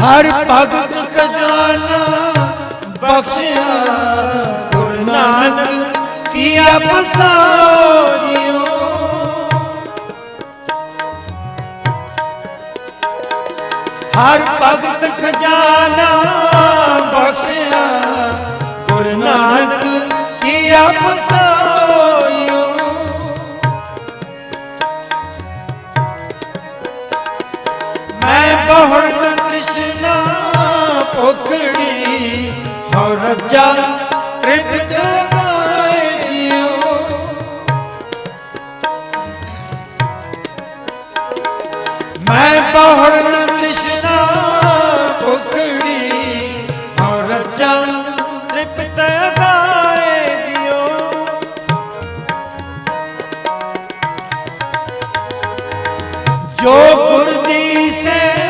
ਹਰ ਭਗਤ ਖਜ਼ਾਨਾ ਬਖਸ਼ਿਆ। ਗੁਰੂ ਨਾਨਕ ਕੀ ਆਪਸਾਓ ਜਿਉ ਹਰ ਭਗਤ ਖਜ਼ਾਨਾ ਬਖਸ਼ਿਆ। ਗੁਰੂ ਨਾਨਕ ਕੀ ਆਪਸਾਓ ਜਿਉ ਮੈਂ ਬਹੁਤ ਤ੍ਰਿਸ਼ਨਾ ਪੋਖੜੀ ਹਉ ਰੱਜਾ ਤ੍ਰਿਪ ਜਗਾਏ ਜਿਉ। ਮੈਂ ਪਹੜਨ ਤ੍ਰਿਸ਼ਨਾ ਪੋਖੜੀ ਹਉ ਜੋ ਗੁਰ